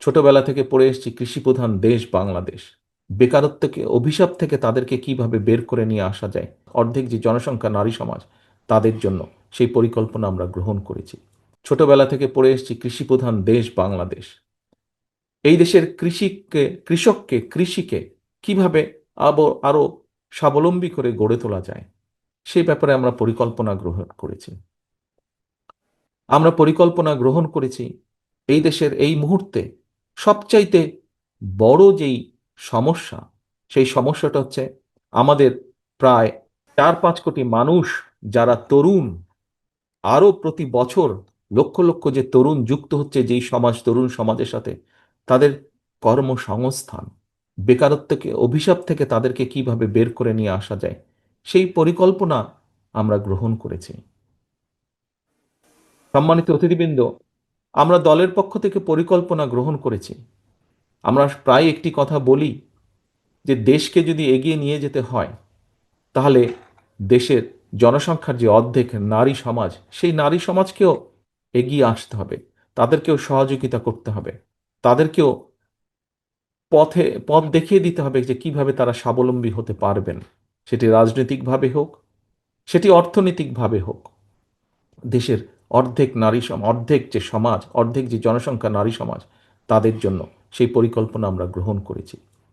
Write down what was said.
ছোটবেলা থেকে পড়ে এসেছি কৃষিপ্রধান দেশ বাংলাদেশ। বেকারত্বকে, অভিশাপ থেকে তাদেরকে কীভাবে বের করে নিয়ে আসা যায়? অর্ধেক যে জনসংখ্যা নারী সমাজ, তাদের জন্য সেই পরিকল্পনা আমরা গ্রহণ করেছি। ছোটবেলা থেকে পড়ে এসেছি কৃষিপ্রধান দেশ বাংলাদেশ। এই দেশের কৃষিকে, কৃষককে, কৃষিকে কীভাবে আবো, আরও স্বাবলম্বী করে গড়ে তোলা যায় সেই ব্যাপারে আমরা পরিকল্পনা গ্রহণ করেছি। আমরা পরিকল্পনা গ্রহণ করেছি এই দেশের এই মুহূর্তে সবচাইতে বড় যেই সমস্যা, সেই সমস্যাটা হচ্ছে আমাদের প্রায় চার পাঁচ কোটি মানুষ যারা তরুণ, আরও প্রতি বছর লক্ষ লক্ষ যে তরুণ যুক্ত হচ্ছে যেই সমাজ, তরুণ সমাজের সাথে, তাদের কর্মসংস্থান, বেকারত্বকে, অভিশাপ থেকে তাদেরকে কীভাবে বের করে নিয়ে আসা যায়, সেই পরিকল্পনা আমরা গ্রহণ করেছি। সম্মানিত অতিথিবৃন্দ আমরা দলের পক্ষ থেকে পরিকল্পনা গ্রহণ করেছি। আমরা প্রায় একটি কথা বলি যে দেশকে যদি এগিয়ে নিয়ে যেতে হয়, তাহলে দেশের জনসংখ্যার যে অর্ধেক নারী সমাজ, সেই নারী সমাজকেও এগিয়ে আসতে হবে। তাদেরকেও সহযোগিতা করতে হবে। তাদেরকেও পথে, পথ দেখিয়ে দিতে হবে যে কীভাবে তারা স্বাবলম্বী হতে পারবেন। সেটি রাজনৈতিকভাবে হোক, সেটি অর্থনৈতিকভাবে হোক। দেশের অর্ধেক নারী অর্ধেক যে সমাজ, অর্ধেক যে জনসংখ্যা নারী সমাজ, তাদের জন্য সেই পরিকল্পনা আমরা গ্রহণ করেছি।